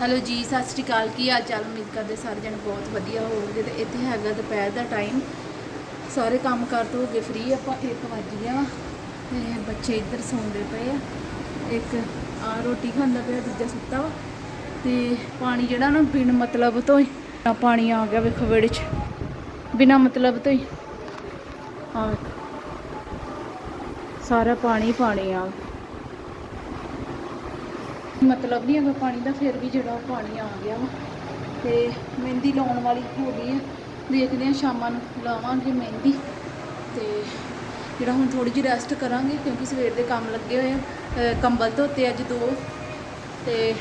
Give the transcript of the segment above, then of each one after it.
Hello ਜੀ, ਸਤਿ ਸ਼੍ਰੀ ਅਕਾਲ। ਕੀ ਹਾਲ ਚਾਲ? ਉਮੀਦ ਕਰਦੇ ਸਾਰੇ ਜਣੇ ਬਹੁਤ ਵਧੀਆ ਹੋਵੋਗੇ ਤੇ ਇੱਥੇ ਹੈਗਾ ਦੁਪਹਿਰ ਦਾ ਟਾਈਮ ਸਾਰੇ ਕੰਮ ਕਰ ਤੋਂ ਹੋ ਗਏ ਫ੍ਰੀ ਆਪਾਂ 1 ਵਜ ਗਿਆ ਵਾ ਤੇ ਬੱਚੇ ਇੱਧਰ ਸੌਂਦੇ ਪਏ ਆ। ਇੱਕ ਆ ਰੋਟੀ ਖਾਂਦਾ ਪਿਆ, ਦੂਜਾ ਸੁੱਤਾ ਵਾ। ਤੇ ਪਾਣੀ ਜਿਹੜਾ ਨਾ ਬਿਨ ਮਤਲਬ ਤੋਂ ਹੀ ਪਾਣੀ ਆ ਗਿਆ ਵੇਖੋ ਵਿਹੜੇ 'ਚ। ਬਿਨਾ ਮਤਲਬ ਤੋਂ ਹੀ। ਆ ਸਾਰਾ ਪਾਣੀ ਪਾਣੀ ਆ। ਮਤਲਬ ਨਹੀਂ ਹੈਗਾ ਪਾਣੀ ਦਾ, ਫਿਰ ਵੀ ਜਿਹੜਾ ਉਹ ਪਾਣੀ ਆ ਗਿਆ ਵਾ। ਤੇ ਮਹਿੰਦੀ ਲਾਉਣ ਵਾਲੀ ਹੋ ਗਈ ਹੈ ਦੇਖਦੇ ਹਾਂ ਸ਼ਾਮਾਂ ਨੂੰ ਲਾਵਾਂਗੇ ਮਹਿੰਦੀ। ਤੇ ਜਿਹੜਾ ਹੁਣ ਥੋੜੀ ਜਿਹੀ ਰੈਸਟ ਕਰਾਂਗੇ, ਕਿਉਂਕਿ ਸਵੇਰ ਦੇ ਕੰਮ ਲੱਗੇ ਹੋਏ ਆ। ਕੰਬਲ ਧੋਤੇ ਅੱਜ ਦੋ। ਤੇ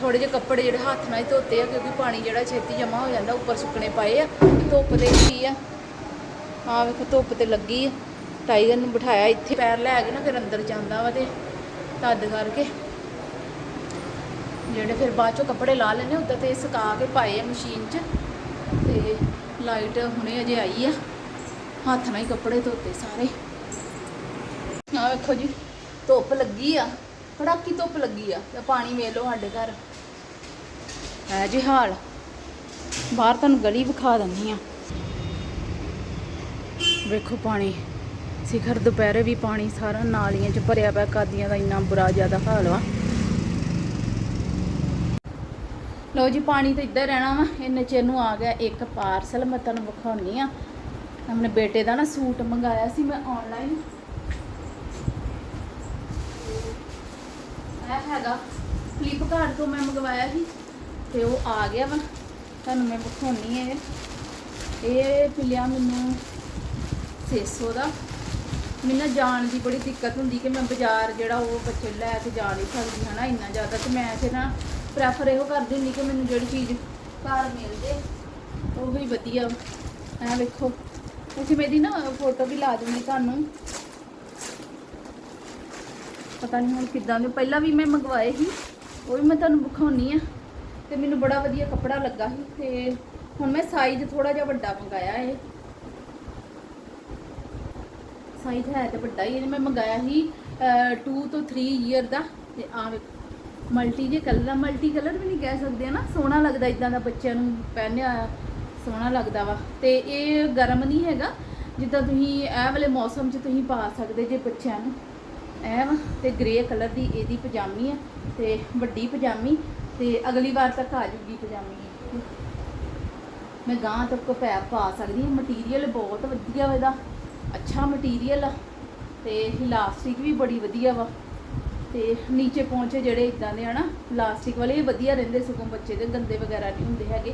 ਥੋੜੇ ਜਿਹੇ ਕੱਪੜੇ ਜਿਹੜੇ ਹੱਥ ਨਾਲ ਹੀ ਧੋਤੇ ਆ, ਕਿਉਂਕਿ ਪਾਣੀ ਜਿਹੜਾ ਛੇਤੀ ਜਮਾ ਹੋ ਜਾਂਦਾ, ਉੱਪਰ ਸੁੱਕਣੇ ਪਏ ਆ। ਧੁੱਪ ਦੇ ਕੀ ਆ। ਆ ਵੇਖੋ, ਧੁੱਪ ਤੇ ਲੱਗੀ ਆ। ਟਾਈਗਰ ਨੂੰ ਬਿਠਾਇਆ ਇੱਥੇ। ਪੈਰ ਲੈ ਕੇ ਨਾ ਫਿਰ ਅੰਦਰ ਜਾਂਦਾ ਵਾ ਤੇ ਤਦ ਕਰਕੇ ਜਿਹੜੇ ਫਿਰ ਬਾਅਦ ਚੋਂ ਕੱਪੜੇ ਲਾ ਲੈਣੇ ਉੱਦਾਂ ਤੇ ਸੁਕਾ ਕੇ ਪਾਏ ਆ ਮਸ਼ੀਨ 'ਚ। ਤੇ ਲਾਈਟ ਹੁਣੇ ਅਜੇ ਆਈ ਆ। ਹੱਥ ਨਾਲ ਹੀ ਕੱਪੜੇ ਧੋਤੇ ਸਾਰੇ। ਆ ਵੇਖੋ ਜੀ, ਧੁੱਪ ਲੱਗੀ ਆ। ਕੜਾਕੀ ਧੁੱਪ ਲੱਗੀ ਆ। ਤੇ ਪਾਣੀ ਵੇਖ ਲਓ ਸਾਡੇ ਘਰ। ਹੈ ਜੀ ਹਾਲ। ਬਾਹਰ ਤੁਹਾਨੂੰ ਗਲੀ ਵਿਖਾ ਦਿੰਦੀ ਆ। ਵੇਖੋ ਪਾਣੀ। ਸਿਖਰ ਦੁਪਹਿਰੇ ਵੀ ਪਾਣੀ ਸਾਰਾ ਨਾਲੀਆਂ 'ਚ ਭਰਿਆ ਪਿਆ, ਕਾਦੀਆਂ ਦਾ ਇੰਨਾ ਬੁਰਾ ਜ਼ਿਆਦਾ ਹਾਲ ਵਾ। ਲਓ ਜੀ, ਪਾਣੀ ਤਾਂ ਇੱਧਰ ਰਹਿਣਾ ਵਾ। ਇੰਨੇ ਚਿਰ ਨੂੰ ਆ ਗਿਆ ਇੱਕ ਪਾਰਸਲ, ਮੈਂ ਤੁਹਾਨੂੰ ਵਿਖਾਉਣੀ ਆ। ਆਪਣੇ ਬੇਟੇ ਦਾ ਨਾ ਸੂਟ ਮੰਗਾਇਆ ਸੀ ਮੈਂ ਆਨਲਾਈਨ ਇਹ ਹੈਗਾ ਫਲਿੱਪਕਾਰਟ ਤੋਂ ਮੈਂ ਮੰਗਵਾਇਆ ਸੀ, ਤੇ ਉਹ ਆ ਗਿਆ ਵਾ। ਤੁਹਾਨੂੰ ਮੈਂ ਵਿਖਾਉਣੀ ਹੈ ਇਹ। ਮਿਲਿਆ ਮੈਨੂੰ 600 ਦਾ। ਮੈਨੂੰ ਨਾ ਜਾਣ ਦੀ ਬੜੀ ਦਿੱਕਤ ਹੁੰਦੀ ਕਿ ਮੈਂ ਬਾਜ਼ਾਰ ਜਿਹੜਾ ਉਹ ਬੱਚੇ ਲੈ ਕੇ ਜਾ ਨਹੀਂ ਸਕਦੀ, ਹਨਾ, ਇੰਨਾ ਜ਼ਿਆਦਾ। ਤੇ ਮੈਂ ਫਿਰ ਨਾ ਪ੍ਰੈਫਰ ਇਹੋ ਕਰਦੀ ਹੁੰਦੀ ਕਿ ਮੈਨੂੰ ਜਿਹੜੀ ਚੀਜ਼ ਘਰ ਮਿਲ ਜੇ, ਉਹ ਹੀ ਵਧੀਆ। ਐ ਵੇਖੋ। ਤੁਸੀਂ ਮੇਰੀ ਨਾ ਫੋਟੋ ਵੀ ਲਾ ਦੂੰਗੀ ਤੁਹਾਨੂੰ। ਪਤਾ ਨਹੀਂ ਹੁਣ ਕਿੱਦਾਂ ਦੇ ਪਹਿਲਾਂ ਵੀ ਮੈਂ ਮੰਗਵਾਏ ਸੀ, ਉਹ ਵੀ ਮੈਂ ਤੁਹਾਨੂੰ ਵਿਖਾਉਣੀ ਆ। ਤੇ ਮੈਨੂੰ ਬੜਾ ਵਧੀਆ ਕੱਪੜਾ ਲੱਗਾ ਸੀ ਤੇ ਹੁਣ ਮੈਂ ਸਾਈਜ਼ ਥੋੜਾ ਜਿਹਾ ਵੱਡਾ ਮੰਗਾਇਆ ਇਹ। ਸਾਈਜ਼ ਹੈ ਤੇ ਵੱਡਾ ਹੀ ਇਹ ਮੈਂ ਮੰਗਾਇਆ ਸੀ 2 ਤੋਂ 3 ਇਅਰ ਦਾ। ਤੇ ਆ ਵੇਖੋ। ਮਲਟੀ ਜੇ ਕਲਰ ਮਲਟੀ ਕਲਰ ਵੀ ਨਹੀਂ ਕਹਿ ਸਕਦੇ ਨਾ ਸੋਹਣਾ ਲੱਗਦਾ ਇਦਾਂ ਦਾ ਬੱਚਿਆਂ ਨੂੰ ਪਹਿਨਿਆ, ਸੋਹਣਾ ਲੱਗਦਾ ਵਾ। ਤੇ ਇਹ ਗਰਮ ਨਹੀਂ ਹੈਗਾ, ਜਿੱਦਾਂ ਤੁਸੀਂ ਇਹ ਵਾਲੇ ਮੌਸਮ 'ਚ ਤੁਸੀਂ ਪਾ ਸਕਦੇ ਜੇ ਬੱਚਿਆਂ ਨੂੰ। ਇਹ ਵਾ, ਤੇ ਗ੍ਰੇ ਕਲਰ ਦੀ ਇਹਦੀ ਪਜਾਮੀ ਆ, ਤੇ ਵੱਡੀ ਪਜਾਮੀ, ਤੇ ਅਗਲੀ ਵਾਰ ਤੱਕ ਆ ਜੂਗੀ ਪਜਾਮੀ। ਇਹ। ਮੈਂ ਗਾਂ ਤੱਕ ਪੈ, ਪਾ ਸਕਦੀ ਹਾਂ। ਮਟੀਰੀਅਲ ਬਹੁਤ ਵਧੀਆ ਇਹਦਾ। ਅੱਛਾ ਮਟੀਰੀਅਲ ਆ, ਤੇ ਇਲਾਸਟਿਕ ਵੀ ਬੜੀ ਵਧੀਆ ਵਾ। ਤੇ ਨੀਚੇ ਪਹੁੰਚੇ ਜਿਹੜੇ ਇਦਾਂ ਦੇ ਹਨਾ ਪਲਾਸਟਿਕ ਵਾਲੇ, ਇਹ ਵਧੀਆ ਰਹਿੰਦੇ ਸਗੋਂ ਬੱਚੇ ਦੇ, ਗੰਦੇ ਵਗੈਰਾ ਨਹੀਂ ਹੁੰਦੇ ਹੈਗੇ।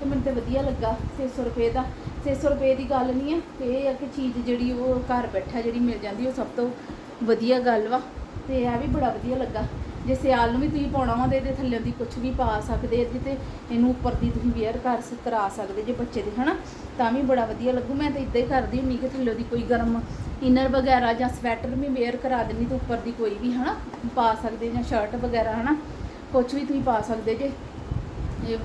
ਤੇ ਮੈਨੂੰ ਤੇ ਵਧੀਆ ਲੱਗਾ 600 ਰੁਪਏ ਦਾ। 600 ਰੁਪਏ ਦੀ ਗੱਲ ਨਹੀਂ ਹੈ ਤੇ ਇਹ ਆ ਕਿ ਚੀਜ਼ ਜਿਹੜੀ ਉਹ ਘਰ ਬੈਠਾ ਜਿਹੜੀ ਮਿਲ ਜਾਂਦੀ, ਉਹ ਸਭ ਤੋਂ ਵਧੀਆ ਗੱਲ ਵਾ। ਤੇ ਇਹ ਵੀ ਬੜਾ ਵਧੀਆ ਲੱਗਾ। ਜੇ ਸਿਆਲ ਨੂੰ ਵੀ ਤੁਸੀਂ ਪਾਉਣਾ ਵਾ ਤੇ ਇਹਦੇ ਥੱਲੇ ਦੀ ਕੁਝ ਵੀ ਪਾ ਸਕਦੇ ਜੇ ਤੇ ਇਹਨੂੰ ਉੱਪਰ ਦੀ ਤੁਸੀਂ ਵੇਅਰ ਕਰ ਕਰਾ ਸਕਦੇ ਜੇ ਬੱਚੇ ਦੇ, ਹਨਾ? ਤਾਂ ਵੀ ਬੜਾ ਵਧੀਆ ਲੱਗੂ, ਮੈਂ ਤਾਂ ਇਦਾਂ ਹੀ ਕਰਦੀ ਹੁੰਨੀ ਕਿ ਥੱਲੇ ਦੀ ਕੋਈ ਗਰਮ ਇਨਰ ਵਗੈਰਾ ਜਾਂ ਸਵੈਟਰ ਵੀ ਵੇਅਰ ਕਰਾ ਦਿੰਨੀ ਤੇ ਉੱਪਰ ਦੀ ਕੋਈ ਵੀ, ਹਨਾ? ਪਾ ਸਕਦੇ ਜਾਂ ਸ਼ਰਟ ਵਗੈਰਾ, ਹਨਾ? ਕੁਝ ਵੀ ਤੁਸੀਂ ਪਾ ਸਕਦੇ ਜੇ। ਜੇ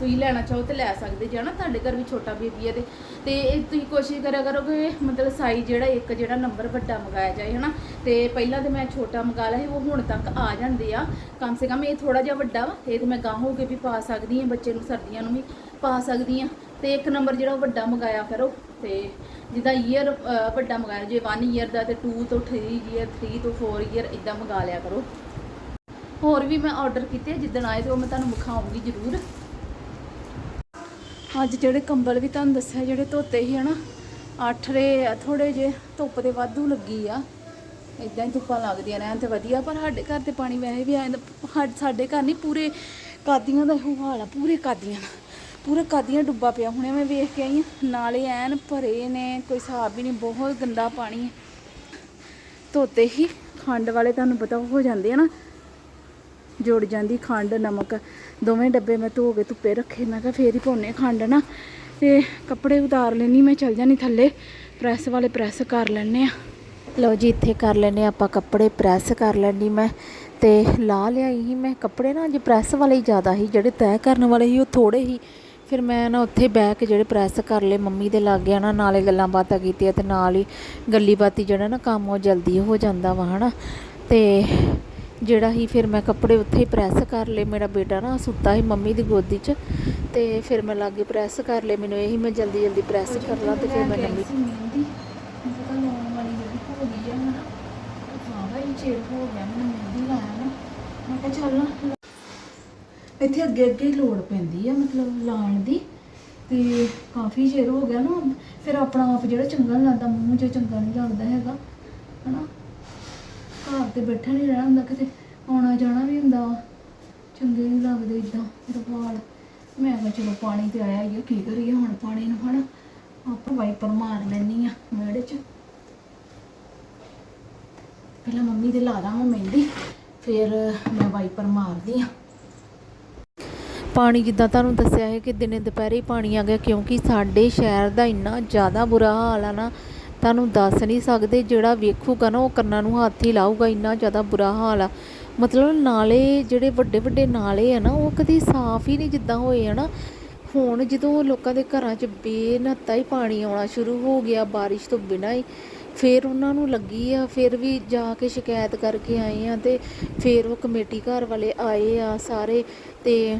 ਤੁਸੀਂ ਲੈਣਾ ਚਾਹੋ ਤੇ ਲੈ ਸਕਦੇ ਜੇ ਨਾ ਤੁਹਾਡੇ ਘਰ ਵੀ ਛੋਟਾ ਬੇਬੀ ਹੈ ਤੇ ਤੇ ਇਹ ਤੁਸੀਂ ਕੋਸ਼ਿਸ਼ ਕਰਿਆ ਕਰੋ ਕਿ ਮਤਲਬ ਸਾਈਜ਼ ਜਿਹੜਾ, ਇੱਕ ਜਿਹੜਾ ਨੰਬਰ ਵੱਡਾ ਮੰਗਾਇਆ ਜਾਏ, ਹਨਾ? ਤੇ ਪਹਿਲਾਂ ਤੇ ਮੈਂ ਛੋਟਾ ਮੰਗਾ ਲਿਆ ਸੀ, ਉਹ ਹੁਣ ਤੱਕ ਆ ਜਾਂਦੇ ਆ। ਕਮ ਸੇ ਕਮ ਇਹ ਥੋੜਾ ਜਿਹਾ ਵੱਡਾ ਵਾ, ਇਹ ਤੇ ਮੈਂ ਗਾਂ ਹੋ ਕੇ ਵੀ ਪਾ ਸਕਦੀ ਹਾਂ, ਬੱਚੇ ਨੂੰ, ਸਰਦੀਆਂ ਨੂੰ ਵੀ ਪਾ ਸਕਦੀ ਹਾਂ। ਤੇ ਇੱਕ ਨੰਬਰ ਜਿਹੜਾ ਉਹ ਵੱਡਾ ਮੰਗਾਇਆ ਕਰੋ। ਤੇ ਜਿੱਦਾਂ ਈਅਰ ਵੱਡਾ ਮੰਗਾਇਆ, ਜੇ 1 ਈਅਰ ਦਾ ਤੇ 2 ਤੋਂ 3 ਈਅਰ 3 ਤੋਂ 4 ਈਅਰ ਇਦਾਂ ਮੰਗਾ ਲਿਆ ਕਰੋ। ਹੋਰ ਵੀ ਮੈਂ ਆਰਡਰ ਕੀਤੇ ਜਿੱਦਣ ਆਏ ਤੇ ਉਹ ਮੈਂ ਤੁਹਾਨੂੰ ਵਿਖਾਉਂਗੀ ਜ਼ਰੂਰ। ਅੱਜ ਜਿਹੜੇ ਕੰਬਲ ਵੀ ਤੁਹਾਨੂੰ ਦੱਸਿਆ, ਜਿਹੜੇ ਧੋਤੇ ਸੀ ਹਨਾ ਆਠਰੇ ਆ ਥੋੜੇ ਜੇ ਧੁੱਪ ਤੇ ਵਾਧੂ ਲੱਗੀ ਆ। ਇਦਾਂ ਹੀ ਧੁੱਪਾਂ ਲੱਗਦੀਆਂ ਰਹਿਣ ਤੇ ਵਧੀਆ, ਪਰ ਸਾਡੇ ਘਰ ਤੇ ਪਾਣੀ ਵੈਸੇ ਵੀ ਆ ਜਾਂਦਾ ਸਾ- ਸਾਡੇ ਘਰ ਨਹੀਂ, ਪੂਰੇ ਕਾਦੀਆਂ ਦਾ ਇਹੋ ਹਾਲ ਆ ਪੂਰੇ ਕਾਦੀਆਂ ਦਾ, ਪੂਰਾ ਕਾਦੀਆਂ ਡੁੱਬਾ ਪਿਆ ਹੁਣੇ, ਮੈਂ ਵੇਖ ਕੇ ਆਈ ਆ ਨਾਲੇ ਐਨ ਭਰੇ ਨੇ, ਕੋਈ ਹਿਸਾਬ ਹੀ ਨਹੀਂ, ਬਹੁਤ ਗੰਦਾ ਪਾਣੀ ਹੈ ਧੋਤੇ ਹੀ ਖੰਡ ਵਾਲੇ ਤੁਹਾਨੂੰ ਪਤਾ ਹੋ ਜਾਂਦੇ ਆ ਨਾ ਜੁੜ ਜਾਂਦੀ ਖੰਡ, ਨਮਕ, ਦੋਵੇਂ ਡੱਬੇ ਮੈਂ ਧੋ ਕੇ ਧੁੱਪੇ ਰੱਖੇ। ਮੈਂ ਕਿਹਾ ਫੇਰ ਹੀ ਪਾਉਣੇ ਖੰਡ ਨਾ। ਤੇ ਕੱਪੜੇ ਉਤਾਰ ਲੈਣੀ ਮੈਂ ਚੱਲ ਜਾਣੀ ਥੱਲੇ। ਪ੍ਰੈਸ ਵਾਲੇ ਪ੍ਰੈਸ ਕਰ ਲੈਣੇ ਆ ਲਓ ਜੀ, ਇੱਥੇ ਕਰ ਲੈਨੇ ਆਪਾਂ ਕੱਪੜੇ, ਪ੍ਰੈਸ ਕਰ ਲੈਣੀ ਮੈਂ। ਤੇ ਲਾ ਲਿਆਈ ਸੀ ਮੈਂ ਕੱਪੜੇ ਨਾ, ਅੱਜ ਪ੍ਰੈਸ ਵਾਲੇ ਹੀ ਜ਼ਿਆਦਾ ਸੀ। ਜਿਹੜੇ ਤੈਅ ਕਰਨ ਵਾਲੇ ਸੀ, ਉਹ ਥੋੜੇ ਹੀ ਫਿਰ ਮੈਂ ਨਾ ਉੱਥੇ ਬਹਿ ਕੇ ਜਿਹੜੇ ਪ੍ਰੈਸ ਕਰ ਲਏ, ਮੰਮੀ ਦੇ ਲਾਗੇ ਆ ਨਾ, ਨਾਲੇ ਗੱਲਾਂ ਬਾਤਾਂ ਕੀਤੀਆਂ ਤੇ ਨਾਲ ਹੀ ਗੱਲੀ ਬਾਤੀ ਜਿਹੜਾ ਨਾ ਕੰਮ ਉਹ ਜਲਦੀ ਹੋ ਜਾਂਦਾ ਵਾ, ਹਨਾ। ਤੇ ਜਿਹੜਾ ਹੀ ਫਿਰ ਮੈਂ ਕੱਪੜੇ ਉੱਥੇ ਹੀ ਪ੍ਰੈਸ ਕਰ ਲਏ। ਮੇਰਾ ਬੇਟਾ ਨਾ ਸੁੱਤਾ ਸੀ ਮੰਮੀ ਦੀ ਗੋਦੀ 'ਚ ਤੇ ਫਿਰ ਮੈਂ ਲਾਗੇ ਪ੍ਰੈਸ ਕਰ ਲਏ। ਮੈਨੂੰ ਇਹੀ ਮੈਂ ਜਲਦੀ ਜਲਦੀ ਪ੍ਰੈਸ ਕਰ ਲਾਂ ਤੇ ਫਿਰ ਮੈਂ ਨਵੀਂ ਮਹਿੰਦੀ ਪਤਾ ਲਾਉਣ ਵਾਲੀ ਜਿਹੜੀ ਹੋ ਗਈ ਆ ਨਾ ਸਾਰਾ ਹੀ ਚਿਰ ਹੋ ਗਿਆ ਮੈਨੂੰ ਮਹਿੰਦੀ ਲਾਇਆ ਨਾ। ਮੈਂ ਕਿਹਾ ਚੱਲ ਇੱਥੇ ਅੱਗੇ ਅੱਗੇ ਲੋੜ ਪੈਂਦੀ ਆ ਮਤਲਬ ਲਾਉਣ ਦੀ। ਤੇ ਕਾਫੀ ਚਿਰ ਹੋ ਗਿਆ ਨਾ ਫਿਰ ਆਪਣਾ ਆਪ ਜਿਹੜਾ ਚੰਗਾ ਨੀ ਲੱਗਦਾ ਮੂੰਹ 'ਚ ਚੰਗਾ ਨਹੀਂ ਲੱਗਦਾ ਹੈਗਾ ਹਨਾ। ਘਰ ਤੇ ਬੈਠਾ ਨਹੀਂ ਰਹਿਣਾ ਹੁੰਦਾ ਕਿਤੇ ਆਉਣਾ ਜਾਣਾ ਵੀ ਹੁੰਦਾ ਵਾ। ਚੰਗੇ ਨਹੀਂ ਲੱਗਦੇ ਇਦਾਂ ਫਿਰ ਮੈਂ ਕਿਹਾ ਚਲੋ ਪਾਣੀ ਤੇ ਆਇਆ ਹੀ ਆ, ਕੀ ਕਰੀਏ ਹੁਣ ਪਾਣੀ ਨੂੰ ਹਨਾ। ਆਪਾਂ ਵਾਈਪਰ ਮਾਰ ਲੈਣੀ ਆ ਵਿਹੜੇ 'ਚ। ਪਹਿਲਾਂ ਮੰਮੀ ਦੇ ਲਾ ਦਾਂ ਮੈਂ ਮਹਿੰਦੀ ਫਿਰ ਮੈਂ ਵਾਈਪਰ ਮਾਰਦੀ ਆ। ਪਾਣੀ ਜਿੱਦਾਂ ਤੁਹਾਨੂੰ ਦੱਸਿਆ ਹੈ ਕਿ ਦਿਨੇ ਦੁਪਹਿਰੇ ਹੀ ਪਾਣੀ ਆ ਗਿਆ ਕਿਉਂਕਿ ਸਾਡੇ ਸ਼ਹਿਰ ਦਾ ਇੰਨਾ ਜ਼ਿਆਦਾ ਬੁਰਾ ਹਾਲ ਆ ਨਾ ਤੁਹਾਨੂੰ ਦੱਸ ਨਹੀਂ ਸਕਦੇ, ਜਿਹੜਾ ਵੇਖੂਗਾ ਨਾ ਉਹ ਕੰਨਾਂ ਨੂੰ ਹੱਥ ਹੀ ਲਾਊਗਾ, ਇੰਨਾ ਜ਼ਿਆਦਾ ਬੁਰਾ ਹਾਲ ਆ। ਮਤਲਬ ਨਾਲੇ ਜਿਹੜੇ ਵੱਡੇ ਵੱਡੇ ਨਾਲੇ ਆ ਨਾ, ਉਹ ਕਦੀ ਸਾਫ਼ ਹੀ ਨਹੀਂ ਜਿੱਦਾਂ ਹੋਏ ਆ ਨਾ। ਹੁਣ ਜਦੋਂ ਲੋਕਾਂ ਦੇ ਘਰਾਂ 'ਚ ਬੇਨਤਾ ਹੀ ਪਾਣੀ ਆਉਣਾ ਸ਼ੁਰੂ ਹੋ ਗਿਆ ਬਾਰਿਸ਼ ਤੋਂ ਬਿਨਾਂ ਹੀ, ਫਿਰ ਉਹਨਾਂ ਨੂੰ ਲੱਗੀ ਆ, ਫਿਰ ਵੀ ਜਾ ਕੇ ਸ਼ਿਕਾਇਤ ਕਰਕੇ ਆਏ ਆ ਤੇ ਫਿਰ ਉਹ ਕਮੇਟੀ ਘਰ ਵਾਲੇ ਆਏ ਆ ਸਾਰੇ ਤੇ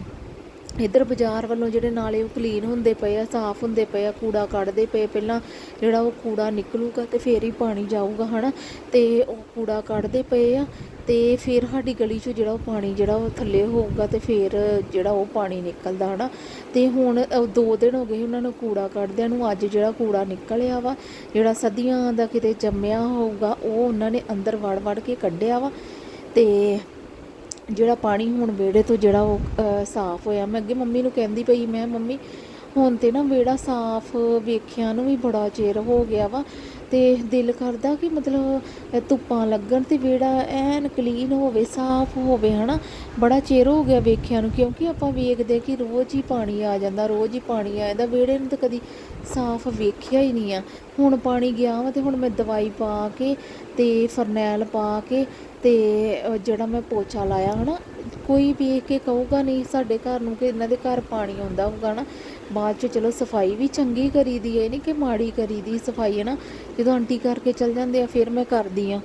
ਇੱਧਰ ਬਾਜ਼ਾਰ ਵੱਲੋਂ ਜਿਹੜੇ ਨਾਲੇ ਉਹ ਕਲੀਨ ਹੁੰਦੇ ਪਏ ਆ, ਸਾਫ਼ ਹੁੰਦੇ ਪਏ ਆ, ਕੂੜਾ ਕੱਢਦੇ ਪਏ ਪਹਿਲਾਂ ਜਿਹੜਾ ਉਹ ਕੂੜਾ ਨਿਕਲੂਗਾ ਤੇ ਫੇਰ ਹੀ ਪਾਣੀ ਜਾਊਗਾ, ਹਨਾ? ਤੇ ਉਹ ਕੂੜਾ ਕੱਢਦੇ ਪਏ ਆ ਤੇ ਫਿਰ ਸਾਡੀ ਗਲੀ 'ਚੋਂ ਜਿਹੜਾ ਉਹ ਪਾਣੀ ਜਿਹੜਾ ਉਹ ਥੱਲੇ ਹੋਊਗਾ ਤੇ ਫਿਰ ਜਿਹੜਾ ਉਹ ਪਾਣੀ ਨਿਕਲਦਾ, ਹਨਾ? ਤੇ ਹੁਣ ਦੋ ਦਿਨ ਹੋ ਗਏ ਉਹਨਾਂ ਨੂੰ ਕੂੜਾ ਕੱਢਦਿਆਂ ਨੂੰ, ਅੱਜ ਜਿਹੜਾ ਕੂੜਾ ਨਿਕਲਿਆ ਵਾ, ਜਿਹੜਾ ਸਦੀਆਂ ਦਾ ਕਿਤੇ ਜੰਮਿਆ ਹੋਊਗਾ, ਉਹ ਉਹਨਾਂ ਨੇ ਅੰਦਰ ਵੜ ਵੜ ਕੇ ਕੱਢਿਆ ਵਾ। ਤੇ ਜਿਹੜਾ ਪਾਣੀ ਹੁਣ ਵਿਹੜੇ ਤੋਂ ਜਿਹੜਾ ਉਹ ਸਾਫ਼ ਹੋਇਆ, ਮੈਂ ਅੱਗੇ ਮੰਮੀ ਨੂੰ ਕਹਿੰਦੀ ਪਈ, ਮੈਂ ਮੰਮੀ, ਹੁਣ ਤੇ ਨਾ ਵਿਹੜਾ ਸਾਫ਼ ਵੇਖਿਆ ਨੂੰ ਵੀ ਬੜਾ ਚਿਰ ਹੋ ਗਿਆ ਵਾ ਤੇ ਦਿਲ ਕਰਦਾ ਕਿ ਮਤਲਬ ਧੁੱਪਾਂ ਲੱਗਣ ਤੇ ਵਿਹੜਾ ਐਨ ਕਲੀਨ ਹੋਵੇ, ਸਾਫ਼ ਹੋਵੇ, ਹਨਾ? ਬੜਾ ਚਿਰ ਹੋ ਗਿਆ ਵੇਖਿਆ ਨੂੰ, ਕਿਉਂਕਿ ਆਪਾਂ ਵੇਖਦੇ ਕਿ ਰੋਜ਼ ਹੀ ਪਾਣੀ ਆ ਜਾਂਦਾ, ਰੋਜ਼ ਹੀ ਪਾਣੀ ਆ ਜਾਂਦਾ, ਵਿਹੜੇ ਨੂੰ ਤਾਂ ਕਦੀ ਸਾਫ਼ ਵੇਖਿਆ ਹੀ ਨਹੀਂ ਆ। ਹੁਣ ਪਾਣੀ ਗਿਆ ਵਾ ਤੇ ਹੁਣ ਮੈਂ ਦਵਾਈ ਪਾ ਕੇ ਤੇ ਫਰਨੈਲ ਪਾ ਕੇ ਤੇ ਜਿਹੜਾ ਮੈਂ ਪੋਚਾ ਲਾਇਆ ਹਨਾ, ਕੋਈ ਵੇਖ ਕੇ ਕਹੂਗਾ ਨਹੀਂ ਸਾਡੇ ਘਰ ਨੂੰ ਕਿ ਇਹਨਾਂ ਦੇ ਘਰ ਪਾਣੀ ਆਉਂਦਾ ਹੋਊਗਾ ਨਾ ਬਾਅਦ ਚ ਚਲੋ ਸਫ਼ਾਈ ਵੀ ਚੰਗੀ ਕਰੀ ਦੀ ਹੈ ਨਹੀਂ ਕਿ ਮਾੜੀ ਕਰੀ ਦੀ ਸਫ਼ਾਈ ਹੈ ਨਾ, ਜਦੋਂ ਆਂਟੀ ਕਰਕੇ ਚਲ ਜਾਂਦੇ ਆ, ਫਿਰ ਮੈਂ ਕਰਦੀ ਆ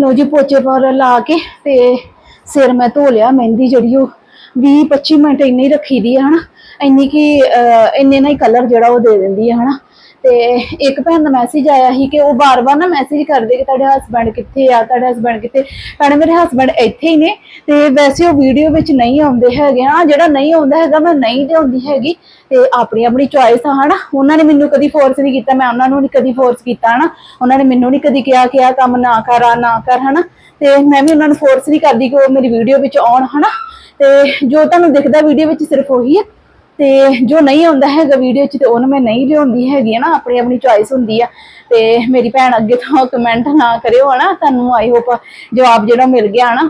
ਲੋ ਜੀ, ਪੋਚੇ ਪਰ ਲਾ ਕੇ ਤੇ ਸਿਰ ਮੈਂ ਧੋ ਲਿਆ, ਮਹਿੰਦੀ ਜਿਹੜੀ ਉਹ 20 25 ਮਿੰਟ ਇੰਨੀ ਰੱਖੀ ਦੀ ਹੈ ਹਨਾ, ਇੰਨੀ ਕਿ ਇੰਨੇ ਨਾਲ ਹੀ ਕਲਰ ਜਿਹੜਾ ਉਹ ਦੇ ਦਿੰਦੀ ਹੈ ਹਨਾ। ਤੇ ਇੱਕ ਭੈਣ ਦਾ ਮੈਸੇਜ ਆਇਆ ਸੀ ਕਿ ਉਹ ਬਾਰ-ਬਾਰ ਨਾ ਮੈਸੇਜ ਕਰਦੇ ਕਿ ਤੁਹਾਡੇ ਹਸਬੰਡ ਕਿੱਥੇ ਆ, ਤੁਹਾਡੇ ਹਸਬੰਡ ਕਿੱਥੇ? ਭੈਣੇ, ਮੇਰੇ ਹਸਬੰਡ ਇੱਥੇ ਹੀ ਨੇ ਤੇ ਵੈਸੇ ਉਹ ਵੀਡੀਓ ਵਿੱਚ ਨਹੀਂ ਆਉਂਦੇ ਹੈਗੇ। ਆ ਜਿਹੜਾ ਨਹੀਂ ਆਉਂਦਾ ਹੈਗਾ, ਮੈਂ ਨਹੀਂ ਲਿਆਉਂਦੀ ਹੈਗੀ। ਤੇ ਆਪਣੀ ਆਪਣੀ ਚੁਆਇਸ ਆ, ਹਨਾ? ਉਹਨਾਂ ਨੇ ਮੈਨੂੰ ਕਦੀ ਫੋਰਸ ਨਹੀਂ ਕੀਤਾ, ਮੈਂ ਉਹਨਾਂ ਨੂੰ ਨਹੀਂ ਕਦੀ ਫੋਰਸ ਕੀਤਾ, ਹਨਾ? ਉਹਨਾਂ ਨੇ ਮੈਨੂੰ ਨਹੀਂ ਕਦੀ ਕਿਹਾ ਕਿ ਆਹ ਕੰਮ ਨਾ ਕਰ ਆ ਨਾ ਕਰ, ਹਨਾ? ਤੇ ਮੈਂ ਵੀ ਉਹਨਾਂ ਨੂੰ ਫੋਰਸ ਨਹੀਂ ਕਰਦੀ ਕਿ ਉਹ ਮੇਰੀ ਵੀਡੀਓ ਵਿੱਚ ਆਉਣ, ਹਨਾ? ਤੇ ਜੋ ਤੁਹਾਨੂੰ ਦਿਖਦਾ ਵੀਡੀਓ ਵਿੱਚ ਸਿਰਫ ਉਹੀ ਹੈ ਤੇ ਜੋ ਨਹੀਂ ਆਉਂਦਾ ਹੈਗਾ ਵੀਡੀਓ 'ਚ ਤੇ ਉਹਨੂੰ ਮੈਂ ਨਹੀਂ ਲਿਆਉਂਦੀ ਹੈਗੀ ਹੈ ਨਾ ਆਪਣੀ ਆਪਣੀ ਚੁਆਇਸ ਹੁੰਦੀ ਆ। ਤੇ ਮੇਰੀ ਭੈਣ ਅੱਗੇ ਤੋਂ ਕਮੈਂਟ ਨਾ ਕਰਿਓ, ਹਨਾ? ਤੁਹਾਨੂੰ ਆਈ ਹੋਪ ਜਵਾਬ ਜਿਹੜਾ ਮਿਲ ਗਿਆ, ਹਨਾ?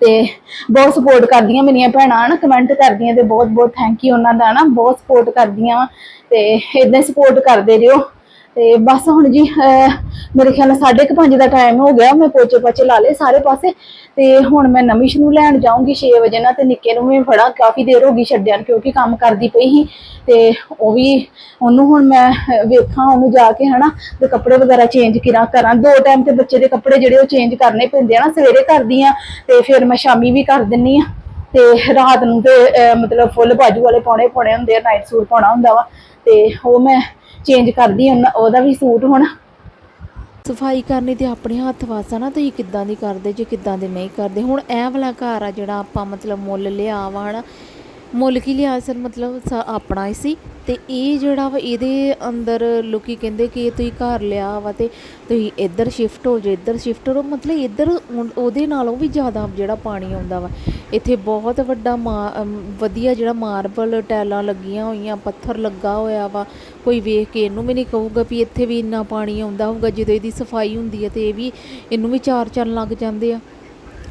ਤੇ ਬਹੁਤ ਸਪੋਰਟ ਕਰਦੀਆਂ ਮੇਰੀਆਂ ਭੈਣਾਂ ਨਾ ਕਮੈਂਟ ਕਰਦੀਆਂ ਤੇ ਬਹੁਤ ਬਹੁਤ ਥੈਂਕ ਯੂ ਉਹਨਾਂ ਦਾ ਨਾ ਬਹੁਤ ਸਪੋਰਟ ਕਰਦੀਆਂ ਵਾਂ। ਤੇ ਇਦਾਂ ਹੀ ਸਪੋਰਟ ਕਰਦੇ ਰਹੋ। ਤੇ ਬਸ ਹੁਣ ਜੀ ਮੇਰੇ ਖਿਆਲ ਨਾਲ 5:30 ਦਾ ਟਾਈਮ ਹੋ ਗਿਆ, ਮੈਂ ਪੋਚੇ ਪਾਚੇ ਲਾ ਲਏ ਸਾਰੇ ਪਾਸੇ। ਤੇ ਹੁਣ ਮੈਂ ਨਮਿਸ਼ ਨੂੰ ਲੈਣ ਜਾਊਂਗੀ 6 ਵਜੇ ਨਾਲ, ਤੇ ਨਿੱਕੇ ਨੂੰ ਵੀ ਫੜਾ ਕਾਫੀ ਦੇਰ ਹੋ ਗਈ ਛੱਡਿਆ ਕਿਉਂਕਿ ਕੰਮ ਕਰਦੀ ਪਈ ਸੀ। ਤੇ ਉਹ ਵੀ, ਉਹਨੂੰ ਹੁਣ ਮੈਂ ਵੇਖਾਂ, ਉਹਨੂੰ ਜਾ ਕੇ ਹਨਾ ਤੇ ਕੱਪੜੇ ਵਗੈਰਾ ਚੇਂਜ ਕਿਰਾਂ ਕਰਾਂ। ਦੋ ਟਾਈਮ ਤੇ ਬੱਚੇ ਦੇ ਕੱਪੜੇ ਜਿਹੜੇ ਉਹ ਚੇਂਜ ਕਰਨੇ ਪੈਂਦੇ ਆ ਨਾ, ਸਵੇਰੇ ਕਰਦੀ ਆ, ਤੇ ਫਿਰ ਮੈਂ ਸ਼ਾਮੀ ਵੀ ਕਰ ਦਿੰਨੀ ਆ। ਤੇ ਰਾਤ ਨੂੰ ਤੇ ਮਤਲਬ ਫੁੱਲ ਬਾਜੂ ਵਾਲੇ ਪਾਉਣੇ ਪਾਉਣੇ ਹੁੰਦੇ ਆ ਨਾਈਟ ਸੂਟ ਪਾਉਣਾ ਹੁੰਦਾ ਵਾ। ਤੇ ਉਹ ਮੈਂ ਚੇਂਜ ਕਰਦੀ ਆ ਉਹਨਾਂ- ਉਹਦਾ ਵੀ ਸੂਟ ਹੁਣ। ਸਫ਼ਾਈ ਕਰਨੀ ਤੇ ਆਪਣੇ ਹੱਥ ਵਾਸਾ ਨਾ, ਤੁਸੀਂ ਕਿੱਦਾਂ ਦੀ ਕਰਦੇ, ਜੇ ਕਿੱਦਾਂ ਦੇ ਨਹੀਂ ਕਰਦੇ। ਹੁਣ ਇਹ ਵਾਲਾ ਘਰ ਆ ਜਿਹੜਾ ਆਪਾਂ ਮਤਲਬ ਮੁੱਲ ਲਿਆ ਵਾ, ਹਨਾ। ਮੁੱਲ ਕੀ ਲਿਆ ਸਰ? ਮਤਲਬ ਸਾ- ਆਪਣਾ ਹੀ ਸੀ ਤੇ ਇਹ ਜਿਹੜਾ ਵਾ ਇਹਦੇ ਅੰਦਰ ਲੋਕੀ ਕਹਿੰਦੇ ਕਿ ਇਹ ਤੁਸੀਂ ਘਰ ਲਿਆ ਵਾ ਤੇ ਤੁਸੀਂ ਇੱਧਰ ਸ਼ਿਫਟ ਹੋ ਜਾਓ ਇੱਧਰ ਸ਼ਿਫਟ ਹੋ ਮਤਲਬ ਇੱਧਰ ਉਨ- ਉਹਦੇ ਨਾਲੋਂ ਵੀ ਜ਼ਿਆਦਾ ਜਿਹੜਾ ਪਾਣੀ ਆਉਂਦਾ ਵਾ। ਇੱਥੇ ਬਹੁਤ ਵੱਡਾ ਮਾ- ਵਧੀਆ ਜਿਹੜਾ ਮਾਰਬਲ ਟੈਲਾਂ ਲੱਗੀਆਂ ਹੋਈਆਂ, ਪੱਥਰ ਲੱਗਾ ਹੋਇਆ ਵਾ। ਕੋਈ ਵੇਖ ਕੇ ਇਹਨੂੰ ਵੀ ਨਹੀਂ ਕਹੂਗਾ ਵੀ ਇੱਥੇ ਵੀ ਇੰਨਾ ਪਾਣੀ ਆਉਂਦਾ ਹੋਊਗਾ, ਜਦੋਂ ਇਹਦੀ ਸਫ਼ਾਈ ਹੁੰਦੀ ਹੈ ਤੇ ਇਹ ਵੀ, ਇਹਨੂੰ ਵੀ ਚਾਰ ਚੰਨ ਲੱਗ ਜਾਂਦੇ ਆ।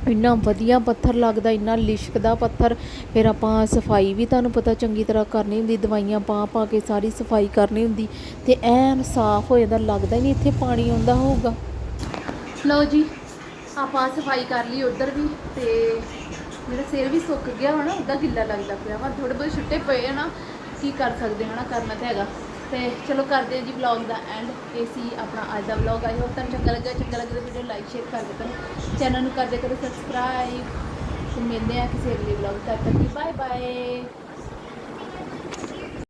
ਇੰਨਾ ਵਧੀਆ ਪੱਥਰ ਲੱਗਦਾ, ਇੰਨਾ ਲਿਸ਼ਕਦਾ ਪੱਥਰ। ਫਿਰ ਆਪਾਂ ਸਫ਼ਾਈ ਵੀ ਤੁਹਾਨੂੰ ਪਤਾ ਚੰਗੀ ਤਰ੍ਹਾਂ ਕਰਨੀ ਹੁੰਦੀ, ਦਵਾਈਆਂ ਪਾ ਪਾ ਕੇ ਸਾਰੀ ਸਫ਼ਾਈ ਕਰਨੀ ਹੁੰਦੀ, ਤੇ ਐਨ ਸਾਫ਼ ਹੋ ਜਾਂਦਾ, ਲੱਗਦਾ ਹੀ ਨਹੀਂ ਇੱਥੇ ਪਾਣੀ ਆਉਂਦਾ ਹੋਊਗਾ। ਲਓ ਜੀ, ਆਪਾਂ ਸਫ਼ਾਈ ਕਰ ਲਈ ਉਧਰ ਵੀ, ਤੇ ਮੇਰਾ ਸਿਰ ਵੀ ਸੁੱਕ ਗਿਆ ਹੁਣ ਉਹਦਾ ਗਿੱਲਾ ਲੱਗਦਾ ਪਿਆ ਵਾ। ਥੋੜੇ ਬਹੁਤ ਛੁੱਟੇ ਪਏ ਆ ਨਾ, ਕੀ ਕਰ ਸਕਦੇ ਹਾਂ ਨਾ ਕਰਨਾ ਤਾਂ ਹੈਗਾ। ਤੇ ਚਲੋ ਕਰਦੇ ਹਾਂ ਜੀ ਵਲੌਗ ਦਾ ਐਂਡ ਇਹ ਸੀ ਆਪਣਾ ਅੱਜ ਦਾ ਵਲੌਗ ਆਈ ਹੋਪ ਤੁਹਾਨੂੰ ਚੰਗਾ ਲੱਗਾ ਚੰਗਾ ਲੱਗੇ ਤਾਂ ਵੀਡੀਓ ਲਾਈਕ ਸ਼ੇਅਰ ਕਰ ਦਿਓ ਚੈਨਲ ਨੂੰ ਕਰਦੇ ਕਰੋ ਸਬਸਕ੍ਰਾਈਬ ਤੇ ਮਿਲਦੇ ਆ ਕਿਸੇ ਅਗਲੇ ਵਲੌਗ ਤੱਕ। Bye bye